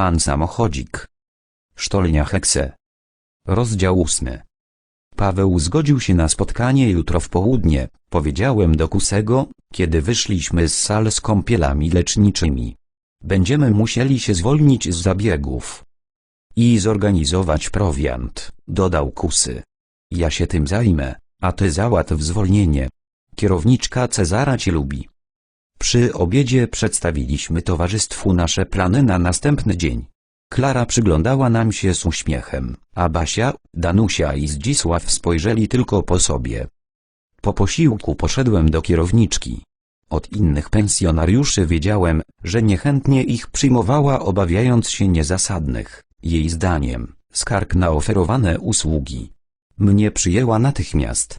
Pan samochodzik. Sztolnia Hekse. Rozdział ósmy. Paweł zgodził się na spotkanie jutro w południe, powiedziałem do Kusego, kiedy wyszliśmy z sal z kąpielami leczniczymi. Będziemy musieli się zwolnić z zabiegów. I zorganizować prowiant, dodał Kusy. Ja się tym zajmę, a ty załatw zwolnienie. Kierowniczka Cezara cię lubi. Przy obiedzie przedstawiliśmy towarzystwu nasze plany na następny dzień. Klara przyglądała nam się z uśmiechem, a Basia, Danusia i Zdzisław spojrzeli tylko po sobie. Po posiłku poszedłem do kierowniczki. Od innych pensjonariuszy wiedziałem, że niechętnie ich przyjmowała obawiając się niezasadnych, jej zdaniem, skarg na oferowane usługi. Mnie przyjęła natychmiast.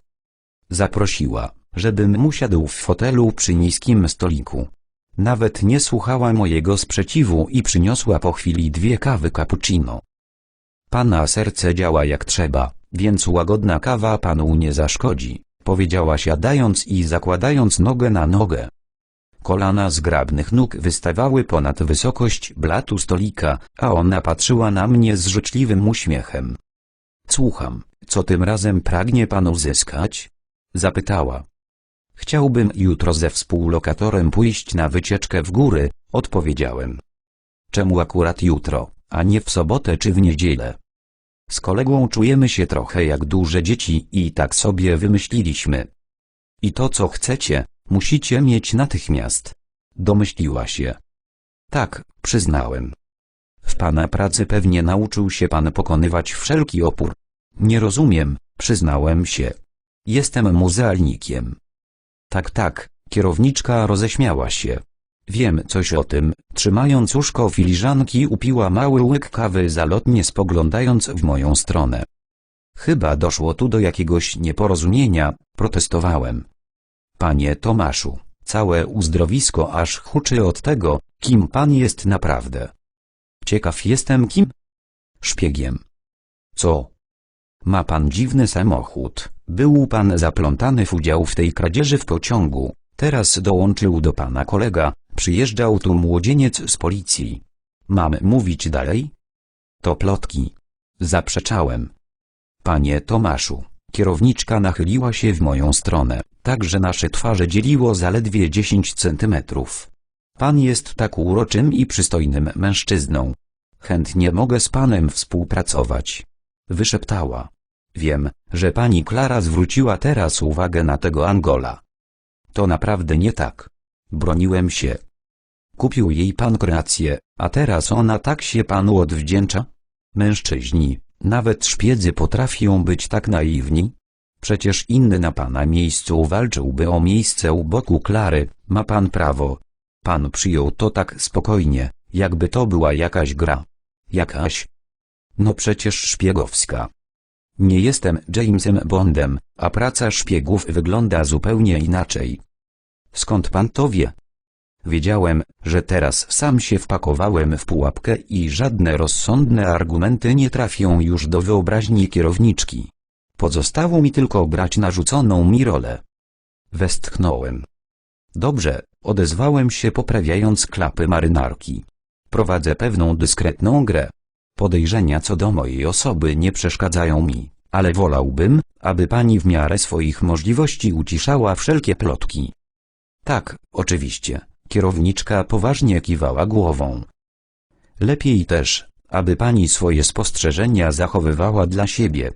Zaprosiła, żebym usiadł w fotelu przy niskim stoliku. Nawet nie słuchała mojego sprzeciwu i przyniosła po chwili dwie kawy cappuccino. Pana serce działa jak trzeba, więc łagodna kawa panu nie zaszkodzi, powiedziała siadając i zakładając nogę na nogę. Kolana zgrabnych nóg wystawały ponad wysokość blatu stolika, a ona patrzyła na mnie z życzliwym uśmiechem. Słucham, co tym razem pragnie pan uzyskać? Zapytała. Chciałbym jutro ze współlokatorem pójść na wycieczkę w góry, odpowiedziałem. Czemu akurat jutro, a nie w sobotę czy w niedzielę? Z kolegą czujemy się trochę jak duże dzieci i tak sobie wymyśliliśmy. I to co chcecie, musicie mieć natychmiast. Domyśliła się. Tak, przyznałem. W pana pracy pewnie nauczył się pan pokonywać wszelki opór. Nie rozumiem, przyznałem się. Jestem muzealnikiem. Tak, tak, kierowniczka roześmiała się. Wiem coś o tym, trzymając uszko filiżanki upiła mały łyk kawy zalotnie spoglądając w moją stronę. Chyba doszło tu do jakiegoś nieporozumienia, protestowałem. Panie Tomaszu, całe uzdrowisko aż huczy od tego, kim pan jest naprawdę. Ciekaw jestem kim? Szpiegiem. Co? Ma pan dziwny samochód, był pan zaplątany w udział w tej kradzieży w pociągu, teraz dołączył do pana kolega, przyjeżdżał tu młodzieniec z policji. Mam mówić dalej? To plotki. Zaprzeczałem. Panie Tomaszu, kierowniczka nachyliła się w moją stronę, tak że nasze twarze dzieliło zaledwie 10 centymetrów. Pan jest tak uroczym i przystojnym mężczyzną. Chętnie mogę z panem współpracować. Wyszeptała. Wiem, że pani Klara zwróciła teraz uwagę na tego Angola. To naprawdę nie tak. Broniłem się. Kupił jej pan kreację, a teraz ona tak się panu odwdzięcza? Mężczyźni, nawet szpiedzy potrafią być tak naiwni? Przecież inny na pana miejscu walczyłby o miejsce u boku Klary, ma pan prawo. Pan przyjął to tak spokojnie, jakby to była jakaś gra. Jakaś? No przecież szpiegowska. Nie jestem Jamesem Bondem, a praca szpiegów wygląda zupełnie inaczej. Skąd pan to wie? Wiedziałem, że teraz sam się wpakowałem w pułapkę i żadne rozsądne argumenty nie trafią już do wyobraźni kierowniczki. Pozostało mi tylko brać narzuconą mi rolę. Westchnąłem. Dobrze, odezwałem się poprawiając klapy marynarki. Prowadzę pewną dyskretną grę. Podejrzenia co do mojej osoby nie przeszkadzają mi, ale wolałbym, aby pani w miarę swoich możliwości uciszała wszelkie plotki. Tak, oczywiście, kierowniczka poważnie kiwała głową. Lepiej też, aby pani swoje spostrzeżenia zachowywała dla siebie.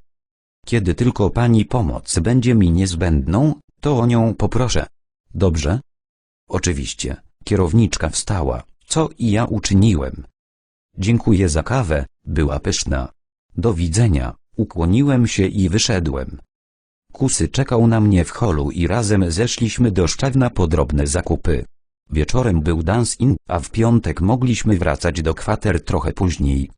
Kiedy tylko pani pomoc będzie mi niezbędną, to o nią poproszę. Dobrze? Oczywiście, kierowniczka wstała, co i ja uczyniłem. Dziękuję za kawę, była pyszna. Do widzenia, ukłoniłem się i wyszedłem. Kusy czekał na mnie w holu i razem zeszliśmy do Szczawna po drobne zakupy. Wieczorem był dance-in, a w piątek mogliśmy wracać do kwater trochę później.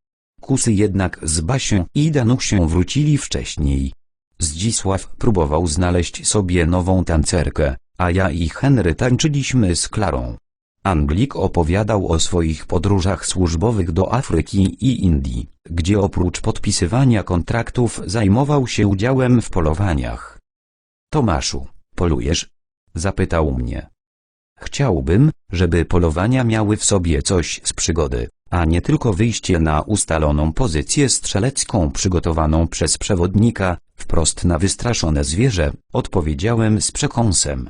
Kusy jednak z Basią i Danusią wrócili wcześniej. Zdzisław próbował znaleźć sobie nową tancerkę, a ja i Henry tańczyliśmy z Klarą. Anglik opowiadał o swoich podróżach służbowych do Afryki i Indii, gdzie oprócz podpisywania kontraktów zajmował się udziałem w polowaniach. Tomaszu, polujesz? Zapytał mnie. Chciałbym, żeby polowania miały w sobie coś z przygody, a nie tylko wyjście na ustaloną pozycję strzelecką przygotowaną przez przewodnika, wprost na wystraszone zwierzę, odpowiedziałem z przekąsem.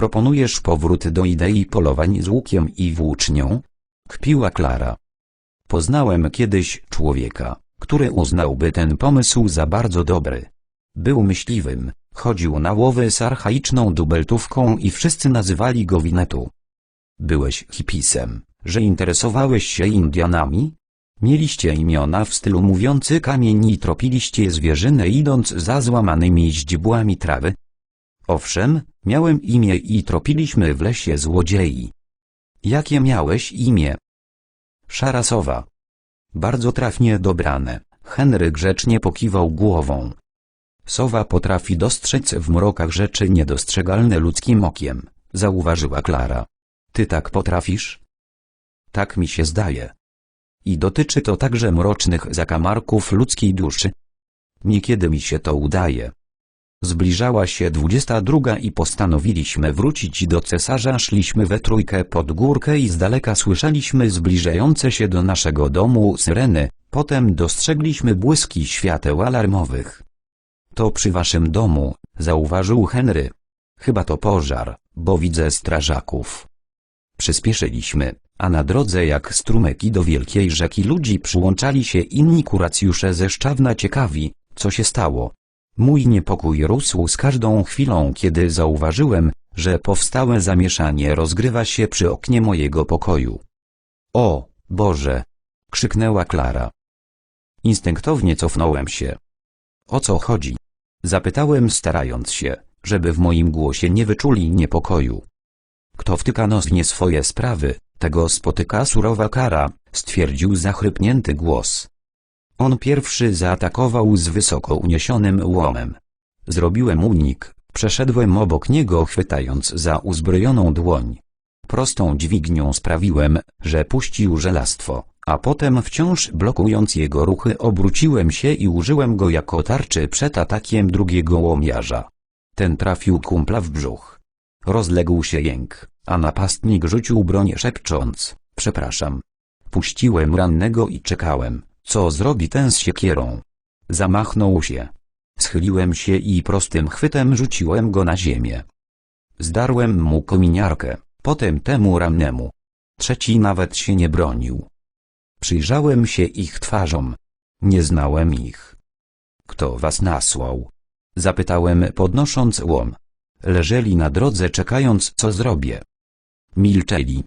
Proponujesz powrót do idei polowań z łukiem i włócznią? Kpiła Klara. Poznałem kiedyś człowieka, który uznałby ten pomysł za bardzo dobry. Był myśliwym, chodził na łowy z archaiczną dubeltówką i wszyscy nazywali go Winetu. Byłeś hipisem, że interesowałeś się Indianami? Mieliście imiona w stylu mówiący kamień i tropiliście zwierzynę idąc za złamanymi źdźbłami trawy? Owszem, miałem imię i tropiliśmy w lesie złodziei. Jakie miałeś imię? Szarasowa. Bardzo trafnie dobrane. Henry grzecznie pokiwał głową. Sowa potrafi dostrzec w mrokach rzeczy niedostrzegalne ludzkim okiem, zauważyła Klara. Ty tak potrafisz? Tak mi się zdaje. I dotyczy to także mrocznych zakamarków ludzkiej duszy. Niekiedy mi się to udaje. Zbliżała się dwudziesta druga i postanowiliśmy wrócić do cesarza. Szliśmy we trójkę pod górkę i z daleka słyszeliśmy zbliżające się do naszego domu syreny, potem dostrzegliśmy błyski świateł alarmowych. To przy waszym domu, zauważył Henry. Chyba to pożar, bo widzę strażaków. Przyspieszyliśmy, a na drodze jak strumyki do wielkiej rzeki ludzi przyłączali się inni kuracjusze ze Szczawna ciekawi, co się stało. Mój niepokój rósł z każdą chwilą, kiedy zauważyłem, że powstałe zamieszanie rozgrywa się przy oknie mojego pokoju. O, Boże! krzyknęła Klara. Instynktownie cofnąłem się. O co chodzi? Zapytałem starając się, żeby w moim głosie nie wyczuli niepokoju. Kto wtyka nos nie swoje sprawy, tego spotyka surowa kara, stwierdził zachrypnięty głos. On pierwszy zaatakował z wysoko uniesionym łomem. Zrobiłem unik, przeszedłem obok niego chwytając za uzbrojoną dłoń. Prostą dźwignią sprawiłem, że puścił żelastwo, a potem wciąż blokując jego ruchy obróciłem się i użyłem go jako tarczy przed atakiem drugiego łomiarza. Ten trafił kumpla w brzuch. Rozległ się jęk, a napastnik rzucił broń szepcząc, przepraszam. Puściłem rannego i czekałem, co zrobi ten z siekierą. Zamachnął się. Schyliłem się i prostym chwytem rzuciłem go na ziemię. Zdarłem mu kominiarkę, potem temu rannemu. Trzeci nawet się nie bronił. Przyjrzałem się ich twarzom. Nie znałem ich. Kto was nasłał? Zapytałem podnosząc łom. Leżeli na drodze czekając co zrobię. Milczeli.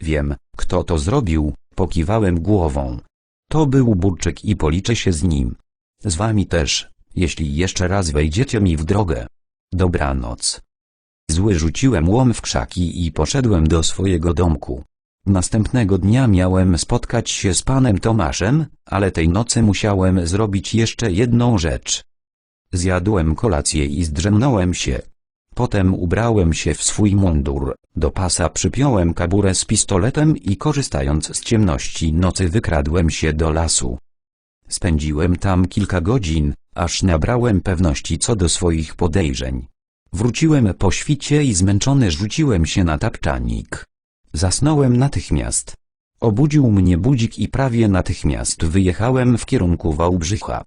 Wiem, kto to zrobił, pokiwałem głową. To był Burczyk i policzę się z nim. Z wami też, jeśli jeszcze raz wejdziecie mi w drogę. Dobranoc. Zły rzuciłem łom w krzaki i poszedłem do swojego domku. Następnego dnia miałem spotkać się z panem Tomaszem, ale tej nocy musiałem zrobić jeszcze jedną rzecz. Zjadłem kolację i zdrzemnąłem się. Potem ubrałem się w swój mundur, do pasa przypiąłem kaburę z pistoletem i korzystając z ciemności nocy wykradłem się do lasu. Spędziłem tam kilka godzin, aż nabrałem pewności co do swoich podejrzeń. Wróciłem po świcie i zmęczony rzuciłem się na tapczanik. Zasnąłem natychmiast. Obudził mnie budzik i prawie natychmiast wyjechałem w kierunku Wałbrzycha.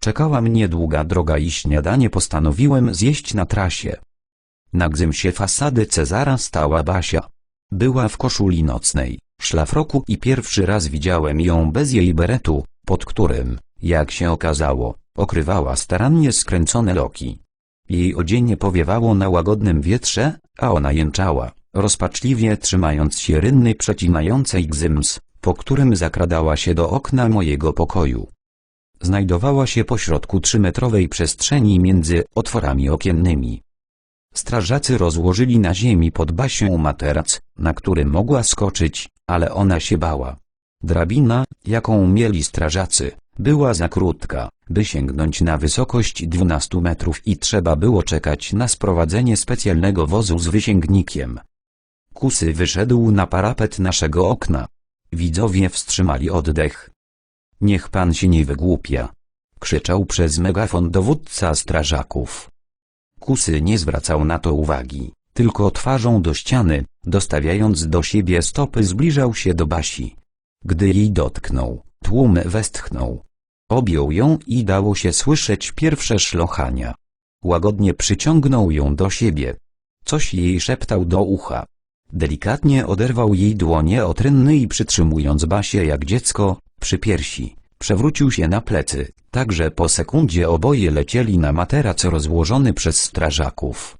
Czekała mnie długa droga i śniadanie postanowiłem zjeść na trasie. Na gzymsie fasady Cezara stała Basia. Była w koszuli nocnej, szlafroku i pierwszy raz widziałem ją bez jej beretu, pod którym, jak się okazało, okrywała starannie skręcone loki. Jej odzienie powiewało na łagodnym wietrze, a ona jęczała, rozpaczliwie trzymając się rynny przecinającej gzyms, po którym zakradała się do okna mojego pokoju. Znajdowała się pośrodku trzymetrowej przestrzeni między otworami okiennymi. Strażacy rozłożyli na ziemi pod Basią materac, na który mogła skoczyć, ale ona się bała. Drabina, jaką mieli strażacy, była za krótka, by sięgnąć na wysokość 12 metrów i trzeba było czekać na sprowadzenie specjalnego wozu z wysięgnikiem. Kusy wyszedł na parapet naszego okna. Widzowie wstrzymali oddech. Niech pan się nie wygłupia. Krzyczał przez megafon dowódca strażaków. Kusy nie zwracał na to uwagi, tylko twarzą do ściany, dostawiając do siebie stopy zbliżał się do Basi. Gdy jej dotknął, tłum westchnął. Objął ją i dało się słyszeć pierwsze szlochania. Łagodnie przyciągnął ją do siebie. Coś jej szeptał do ucha. Delikatnie oderwał jej dłonie od rynny i przytrzymując Basię jak dziecko, przy piersi, przewrócił się na plecy, tak że po sekundzie oboje lecieli na materac rozłożony przez strażaków.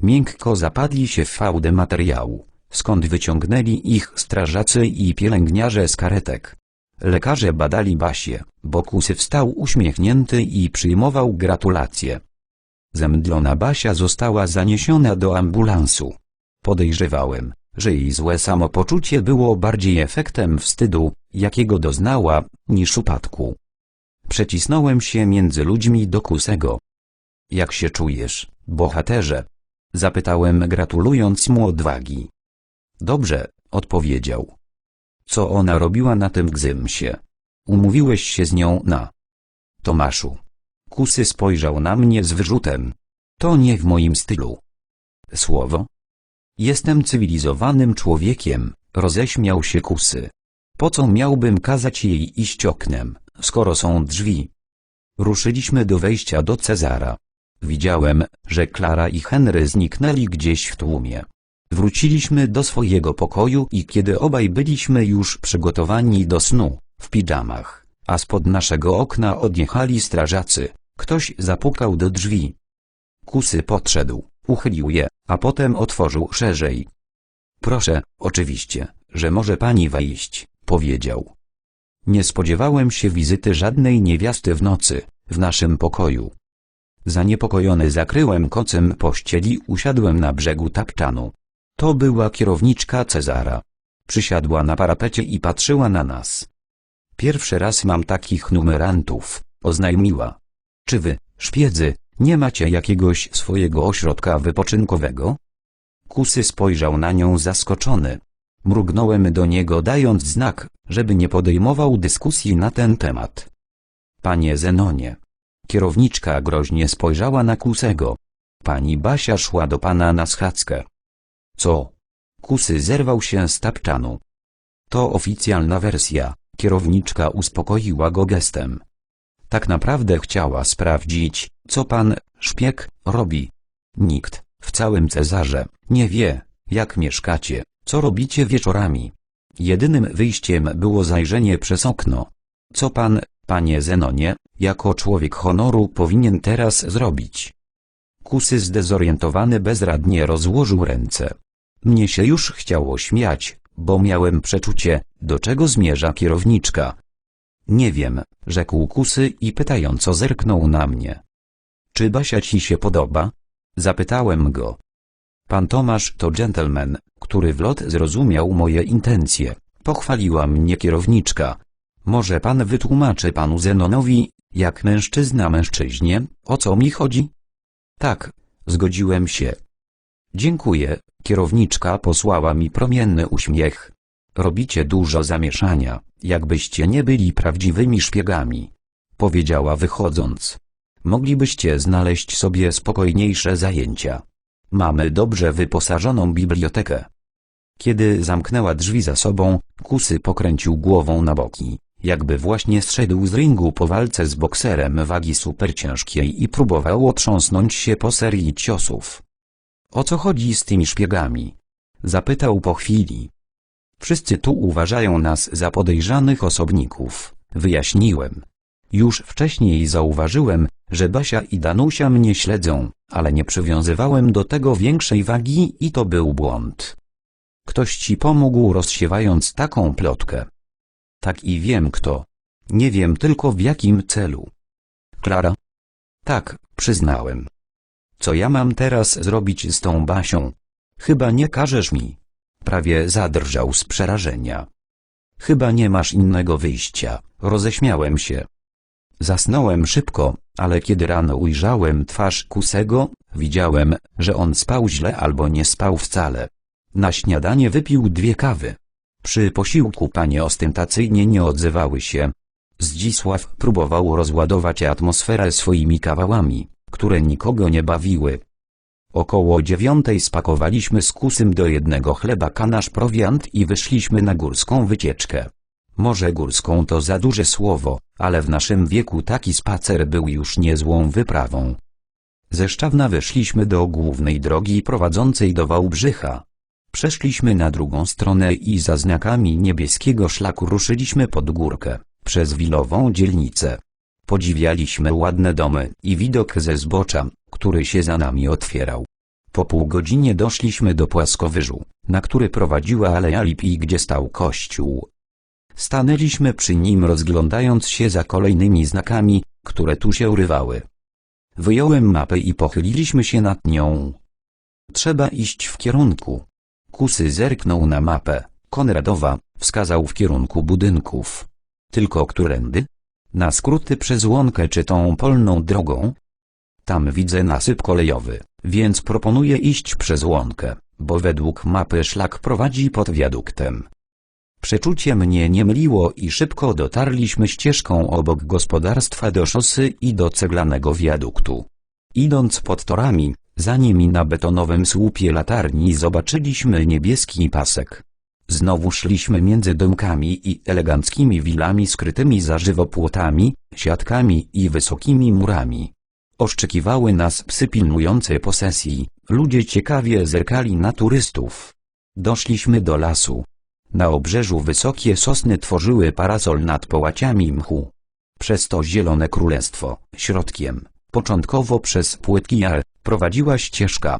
Miękko zapadli się w fałdę materiału, skąd wyciągnęli ich strażacy i pielęgniarze z karetek. Lekarze badali Basię, bo Kusy wstał uśmiechnięty i przyjmował gratulacje. Zemdlona Basia została zaniesiona do ambulansu. Podejrzewałem, że jej złe samopoczucie było bardziej efektem wstydu, jakiego doznała, niż upadku. Przecisnąłem się między ludźmi do Kusego. Jak się czujesz, bohaterze? Zapytałem gratulując mu odwagi. Dobrze, odpowiedział. Co ona robiła na tym gzymsie? Umówiłeś się z nią na... Tomaszu. Kusy spojrzał na mnie z wyrzutem. To nie w moim stylu. Słowo? Jestem cywilizowanym człowiekiem, roześmiał się Kusy. Po co miałbym kazać jej iść oknem, skoro są drzwi? Ruszyliśmy do wejścia do Cezara. Widziałem, że Klara i Henry zniknęli gdzieś w tłumie. Wróciliśmy do swojego pokoju i kiedy obaj byliśmy już przygotowani do snu, w pidżamach, a spod naszego okna odjechali strażacy, ktoś zapukał do drzwi. Kusy podszedł, uchylił je, a potem otworzył szerzej. Proszę, oczywiście, że może pani wejść, powiedział. Nie spodziewałem się wizyty żadnej niewiasty w nocy, w naszym pokoju. Zaniepokojony zakryłem kocem pościeli usiadłem na brzegu tapczanu. To była kierowniczka Cezara. Przysiadła na parapecie i patrzyła na nas. Pierwszy raz mam takich numerantów, oznajmiła. Czy wy, szpiedzy, nie macie jakiegoś swojego ośrodka wypoczynkowego? Kusy spojrzał na nią zaskoczony. Mrugnąłem do niego dając znak, żeby nie podejmował dyskusji na ten temat. Panie Zenonie. Kierowniczka groźnie spojrzała na Kusego. Pani Basia szła do pana na schadzkę. Co? Kusy zerwał się z tapczanu. To oficjalna wersja, kierowniczka uspokoiła go gestem. Tak naprawdę chciała sprawdzić, co pan, szpieg, robi. Nikt, w całym Cezarze, nie wie, jak mieszkacie, co robicie wieczorami. Jedynym wyjściem było zajrzenie przez okno. Co pan, panie Zenonie, jako człowiek honoru powinien teraz zrobić? Kusy zdezorientowany bezradnie rozłożył ręce. Mnie się już chciało śmiać, bo miałem przeczucie, do czego zmierza kierowniczka. Nie wiem, rzekł Kusy i pytająco zerknął na mnie. Czy Basia ci się podoba? Zapytałem go. Pan Tomasz to dżentelmen, który w lot zrozumiał moje intencje. Pochwaliła mnie kierowniczka. Może pan wytłumaczy panu Zenonowi, jak mężczyzna mężczyźnie, o co mi chodzi? Tak, zgodziłem się. Dziękuję, kierowniczka posłała mi promienny uśmiech. Robicie dużo zamieszania, jakbyście nie byli prawdziwymi szpiegami. Powiedziała wychodząc. Moglibyście znaleźć sobie spokojniejsze zajęcia. Mamy dobrze wyposażoną bibliotekę. Kiedy zamknęła drzwi za sobą, Kusy pokręcił głową na boki, jakby właśnie zszedł z ringu po walce z bokserem wagi superciężkiej i próbował otrząsnąć się po serii ciosów. O co chodzi z tymi szpiegami? Zapytał po chwili. Wszyscy tu uważają nas za podejrzanych osobników, wyjaśniłem. Już wcześniej zauważyłem, że Basia i Danusia mnie śledzą, ale nie przywiązywałem do tego większej wagi i to był błąd. Ktoś ci pomógł rozsiewając taką plotkę. Tak i wiem kto. Nie wiem tylko w jakim celu. Klara? Tak, przyznałem. Co ja mam teraz zrobić z tą Basią? Chyba nie każesz mi. Prawie zadrżał z przerażenia. Chyba nie masz innego wyjścia, roześmiałem się. Zasnąłem szybko, ale kiedy rano ujrzałem twarz Kusego, widziałem, że on spał źle albo nie spał wcale. Na śniadanie wypił dwie kawy. Przy posiłku panie ostentacyjnie nie odzywały się. Zdzisław próbował rozładować atmosferę swoimi kawałami, które nikogo nie bawiły. Około dziewiątej spakowaliśmy z kusym do jednego chlebaka nasz prowiant i wyszliśmy na górską wycieczkę. Może górską to za duże słowo, ale w naszym wieku taki spacer był już niezłą wyprawą. Ze Szczawna weszliśmy do głównej drogi prowadzącej do Wałbrzycha. Przeszliśmy na drugą stronę i za znakami niebieskiego szlaku ruszyliśmy pod górkę, przez wilową dzielnicę. Podziwialiśmy ładne domy i widok ze zbocza, który się za nami otwierał. Po pół godzinie doszliśmy do płaskowyżu, na który prowadziła aleja i gdzie stał kościół. Stanęliśmy przy nim rozglądając się za kolejnymi znakami, które tu się urywały. Wyjąłem mapę i pochyliliśmy się nad nią. Trzeba iść w kierunku. Kusy zerknął na mapę. Konradowa wskazał w kierunku budynków. Tylko którędy? Na skróty przez łąkę czy tą polną drogą? Tam widzę nasyp kolejowy, więc proponuję iść przez łąkę, bo według mapy szlak prowadzi pod wiaduktem. Przeczucie mnie nie myliło i szybko dotarliśmy ścieżką obok gospodarstwa do szosy i do ceglanego wiaduktu. Idąc pod torami, za nimi na betonowym słupie latarni zobaczyliśmy niebieski pasek. Znowu szliśmy między domkami i eleganckimi wilami skrytymi za żywopłotami, siatkami i wysokimi murami. Oszczekiwały nas psy pilnujące posesji, ludzie ciekawie zerkali na turystów. Doszliśmy do lasu. Na obrzeżu wysokie sosny tworzyły parasol nad połaciami mchu. Przez to zielone królestwo, środkiem, początkowo przez płytki jar, prowadziła ścieżka.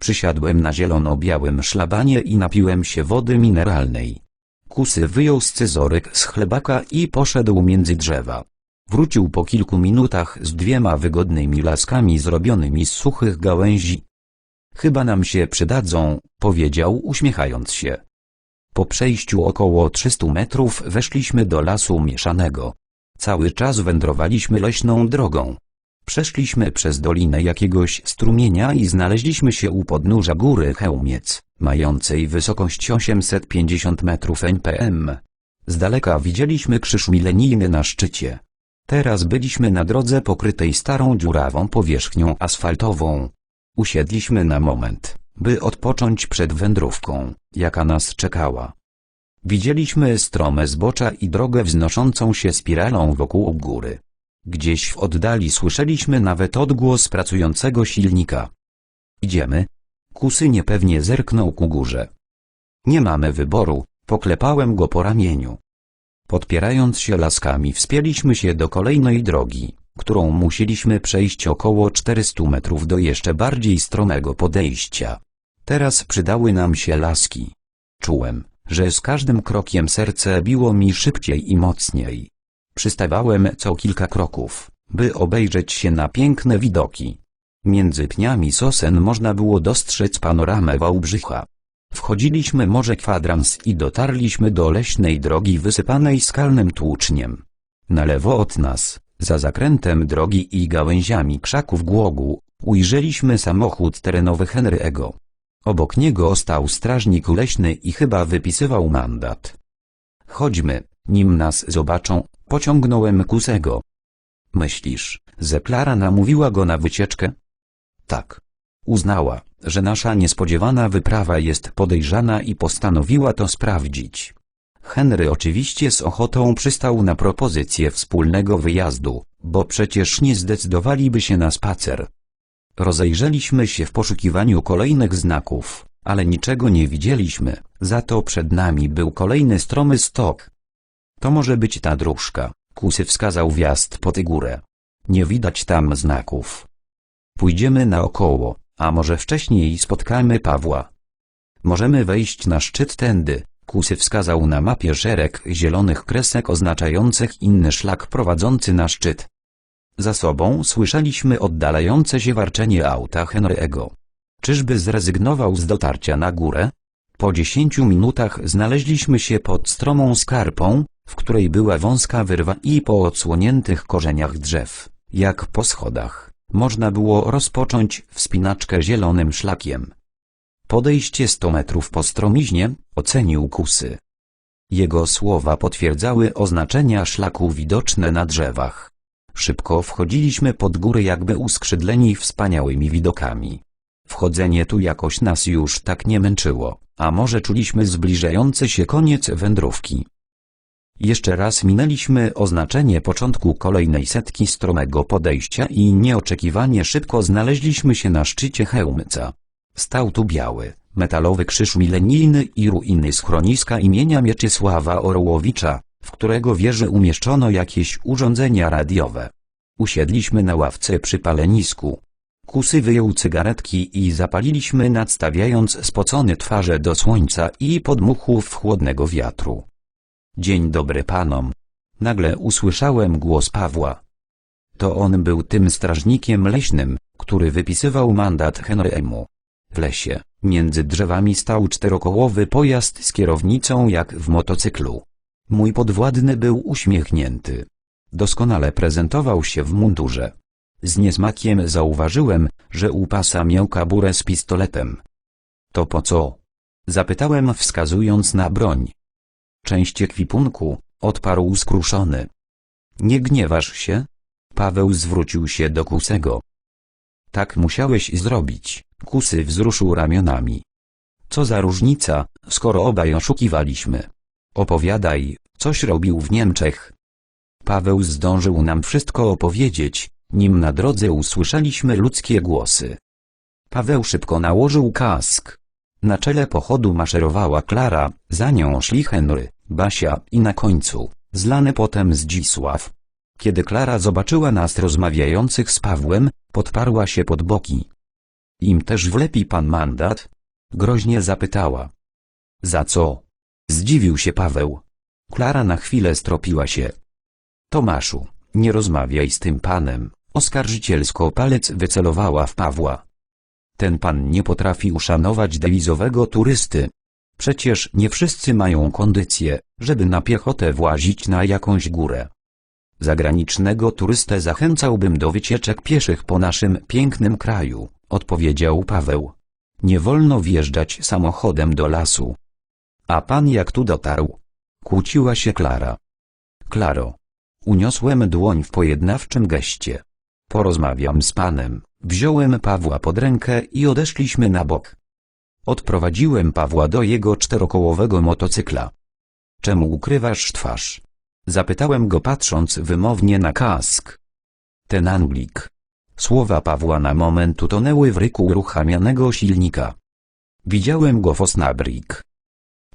Przysiadłem na zielono-białym szlabanie i napiłem się wody mineralnej. Kusy wyjął scyzoryk z chlebaka i poszedł między drzewa. Wrócił po kilku minutach z dwiema wygodnymi laskami zrobionymi z suchych gałęzi. Chyba nam się przydadzą, powiedział uśmiechając się. Po przejściu około 300 metrów weszliśmy do lasu mieszanego. Cały czas wędrowaliśmy leśną drogą. Przeszliśmy przez dolinę jakiegoś strumienia i znaleźliśmy się u podnóża góry Chełmiec, mającej wysokość 850 metrów NPM. Z daleka widzieliśmy krzyż milenijny na szczycie. Teraz byliśmy na drodze pokrytej starą dziurawą powierzchnią asfaltową. Usiedliśmy na moment, by odpocząć przed wędrówką, jaka nas czekała. Widzieliśmy strome zbocza i drogę wznoszącą się spiralą wokół góry. Gdzieś w oddali słyszeliśmy nawet odgłos pracującego silnika. Idziemy? Kusy niepewnie zerknął ku górze. Nie mamy wyboru, poklepałem go po ramieniu. Podpierając się laskami wspięliśmy się do kolejnej drogi, którą musieliśmy przejść około 400 metrów do jeszcze bardziej stromego podejścia. Teraz przydały nam się laski. Czułem, że z każdym krokiem serce biło mi szybciej i mocniej. Przystawałem co kilka kroków, by obejrzeć się na piękne widoki. Między pniami sosen można było dostrzec panoramę Wałbrzycha. Wchodziliśmy morze kwadrans i dotarliśmy do leśnej drogi wysypanej skalnym tłuczniem. Na lewo od nas, za zakrętem drogi i gałęziami krzaków głogu, ujrzeliśmy samochód terenowy Henry'ego. Obok niego stał strażnik leśny i chyba wypisywał mandat. Chodźmy, nim nas zobaczą, pociągnąłem kusego. Myślisz, że Klara namówiła go na wycieczkę? Tak. Uznała, że nasza niespodziewana wyprawa jest podejrzana i postanowiła to sprawdzić. Henry oczywiście z ochotą przystał na propozycję wspólnego wyjazdu, bo przecież nie zdecydowaliby się na spacer. Rozejrzeliśmy się w poszukiwaniu kolejnych znaków, ale niczego nie widzieliśmy, za to przed nami był kolejny stromy stok. To może być ta dróżka, Kusy wskazał wjazd po tę górę. Nie widać tam znaków. Pójdziemy naokoło, a może wcześniej spotkamy Pawła. Możemy wejść na szczyt tędy, Kusy wskazał na mapie szereg zielonych kresek oznaczających inny szlak prowadzący na szczyt. Za sobą słyszeliśmy oddalające się warczenie auta Henry'ego. Czyżby zrezygnował z dotarcia na górę? Po dziesięciu minutach znaleźliśmy się pod stromą skarpą, w której była wąska wyrwa i po odsłoniętych korzeniach drzew, jak po schodach, można było rozpocząć wspinaczkę zielonym szlakiem. Podejście sto metrów po stromiźnie, ocenił Kusy. Jego słowa potwierdzały oznaczenia szlaku widoczne na drzewach. Szybko wchodziliśmy pod góry jakby uskrzydleni wspaniałymi widokami. Wchodzenie tu jakoś nas już tak nie męczyło, a może czuliśmy zbliżający się koniec wędrówki. Jeszcze raz minęliśmy oznaczenie początku kolejnej setki stromego podejścia i nieoczekiwanie szybko znaleźliśmy się na szczycie Chełmca. Stał tu biały, metalowy krzyż milenijny i ruiny schroniska imienia Mieczysława Orłowicza, w którego wieży umieszczono jakieś urządzenia radiowe. Usiedliśmy na ławce przy palenisku. Kusy wyjął cygaretki i zapaliliśmy nadstawiając spocone twarze do słońca i podmuchów chłodnego wiatru. Dzień dobry panom. Nagle usłyszałem głos Pawła. To on był tym strażnikiem leśnym, który wypisywał mandat Henry'emu. W lesie, między drzewami stał czterokołowy pojazd z kierownicą jak w motocyklu. Mój podwładny był uśmiechnięty. Doskonale prezentował się w mundurze. Z niesmakiem zauważyłem, że u pasa miał kaburę z pistoletem. To po co? Zapytałem wskazując na broń. Część ekwipunku, odparł skruszony. Nie gniewasz się? Paweł zwrócił się do Kusego. Tak musiałeś zrobić, Kusy wzruszył ramionami. Co za różnica, skoro obaj oszukiwaliśmy. Opowiadaj, coś robił w Niemczech. Paweł zdążył nam wszystko opowiedzieć, nim na drodze usłyszeliśmy ludzkie głosy. Paweł szybko nałożył kask. Na czele pochodu maszerowała Klara, za nią szli Henry, Basia i na końcu, zlany potem Zdzisław. Kiedy Klara zobaczyła nas rozmawiających z Pawłem, podparła się pod boki. Im też wlepi pan mandat? Groźnie zapytała. Za co? Zdziwił się Paweł. Klara na chwilę stropiła się. Tomaszu, nie rozmawiaj z tym panem, oskarżycielsko palec wycelowała w Pawła. Ten pan nie potrafi uszanować dewizowego turysty. Przecież nie wszyscy mają kondycję, żeby na piechotę włazić na jakąś górę. Zagranicznego turystę zachęcałbym do wycieczek pieszych po naszym pięknym kraju, odpowiedział Paweł. Nie wolno wjeżdżać samochodem do lasu. A pan jak tu dotarł? Kłóciła się Klara. Klaro. Uniosłem dłoń w pojednawczym geście. Porozmawiam z panem. Wziąłem Pawła pod rękę i odeszliśmy na bok. Odprowadziłem Pawła do jego czterokołowego motocykla. Czemu ukrywasz twarz? Zapytałem go patrząc wymownie na kask. Ten Anglik. Słowa Pawła na moment utonęły w ryku uruchamianego silnika. Widziałem go w.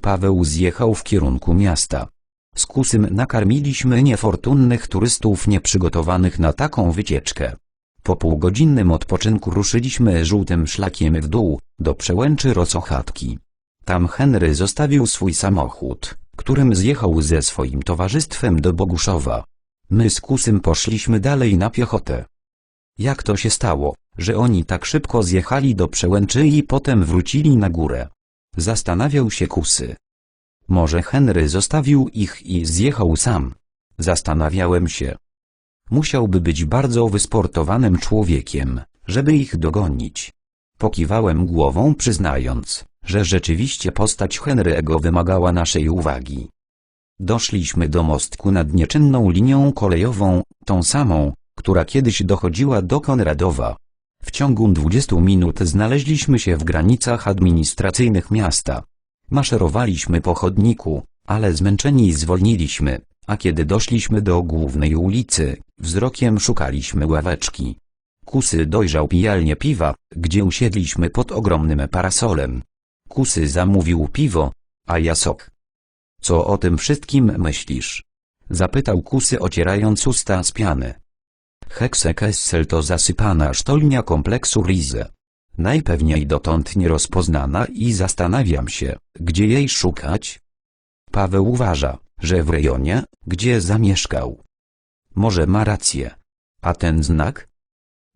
Paweł zjechał w kierunku miasta. Z kusym nakarmiliśmy niefortunnych turystów nieprzygotowanych na taką wycieczkę. Po półgodzinnym odpoczynku ruszyliśmy żółtym szlakiem w dół, do przełęczy Rocochatki. Tam Henry zostawił swój samochód, którym zjechał ze swoim towarzystwem do Boguszowa. My z kusym poszliśmy dalej na piechotę. Jak to się stało, że oni tak szybko zjechali do przełęczy i potem wrócili na górę? Zastanawiał się kusy. Może Henry zostawił ich i zjechał sam. Zastanawiałem się. Musiałby być bardzo wysportowanym człowiekiem, żeby ich dogonić. Pokiwałem głową przyznając, że rzeczywiście postać Henry'ego wymagała naszej uwagi. Doszliśmy do mostku nad nieczynną linią kolejową, tą samą, która kiedyś dochodziła do Konradowa. W ciągu 20 minut znaleźliśmy się w granicach administracyjnych miasta. Maszerowaliśmy po chodniku, ale zmęczeni zwolniliśmy, a kiedy doszliśmy do głównej ulicy, wzrokiem szukaliśmy ławeczki. Kusy dojrzał pijalnię piwa, gdzie usiedliśmy pod ogromnym parasolem. Kusy zamówił piwo, a ja sok. Co o tym wszystkim myślisz? Zapytał Kusy ocierając usta z piany. Heksekessel to zasypana sztolnia kompleksu Rize. Najpewniej dotąd nierozpoznana i zastanawiam się, gdzie jej szukać. Paweł uważa, że w rejonie, gdzie zamieszkał. Może ma rację. A ten znak?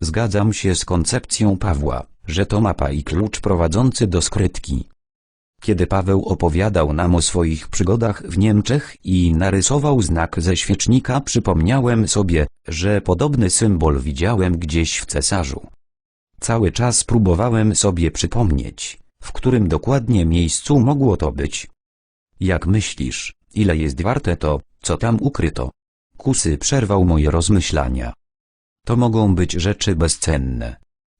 Zgadzam się z koncepcją Pawła, że to mapa i klucz prowadzący do skrytki. Kiedy Paweł opowiadał nam o swoich przygodach w Niemczech i narysował znak ze świecznika przypomniałem sobie, że podobny symbol widziałem gdzieś w cesarzu. Cały czas próbowałem sobie przypomnieć, w którym dokładnie miejscu mogło to być. Jak myślisz, ile jest warte to, co tam ukryto? Kusy przerwał moje rozmyślania. To mogą być rzeczy bezcenne.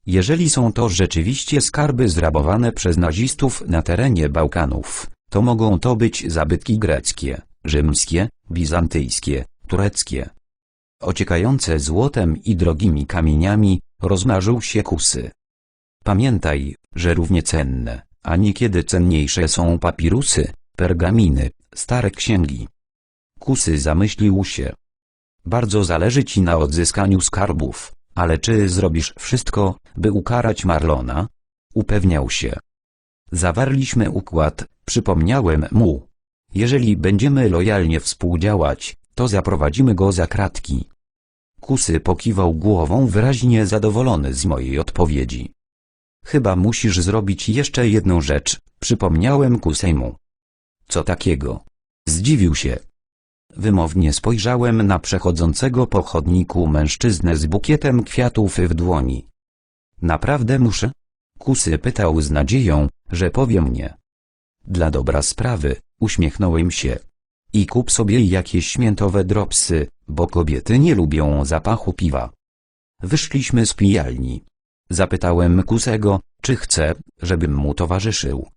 Jeżeli są to rzeczywiście skarby zrabowane przez nazistów na terenie Bałkanów, to mogą to być zabytki greckie, rzymskie, bizantyjskie, tureckie. Ociekające złotem i drogimi kamieniami, rozmarzył się kusy. Pamiętaj, że równie cenne, a niekiedy cenniejsze są papirusy, pergaminy, stare księgi. Kusy zamyślił się. Bardzo zależy ci na odzyskaniu skarbów, ale czy zrobisz wszystko, by ukarać Marlona? Upewniał się. Zawarliśmy układ, przypomniałem mu. Jeżeli będziemy lojalnie współdziałać, to zaprowadzimy go za kratki. Kusy pokiwał głową wyraźnie zadowolony z mojej odpowiedzi. Chyba musisz zrobić jeszcze jedną rzecz, przypomniałem Kusejmu. Co takiego? Zdziwił się. Wymownie spojrzałem na przechodzącego po chodniku mężczyznę z bukietem kwiatów w dłoni. Naprawdę muszę? Kusy pytał z nadzieją, że powie mnie. Dla dobra sprawy, uśmiechnąłem się. I kup sobie jakieś świętowe dropsy, bo kobiety nie lubią zapachu piwa. Wyszliśmy z pijalni. Zapytałem Kusego, czy chce, żebym mu towarzyszył.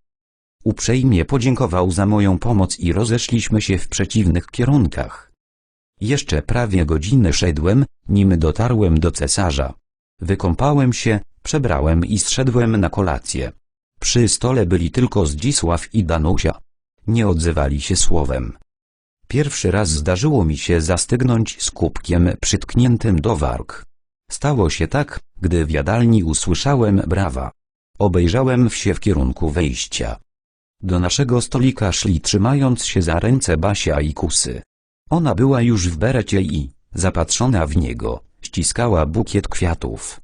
Uprzejmie podziękował za moją pomoc i rozeszliśmy się w przeciwnych kierunkach. Jeszcze prawie godzinę szedłem, nim dotarłem do cesarza. Wykąpałem się, przebrałem i zszedłem na kolację. Przy stole byli tylko Zdzisław i Danusia. Nie odzywali się słowem. Pierwszy raz zdarzyło mi się zastygnąć z kubkiem przytkniętym do warg. Stało się tak, gdy w jadalni usłyszałem brawa. Obejrzałem się w kierunku wejścia. Do naszego stolika szli trzymając się za ręce Basia i Kusy. Ona była już w berecie i, zapatrzona w niego, ściskała bukiet kwiatów.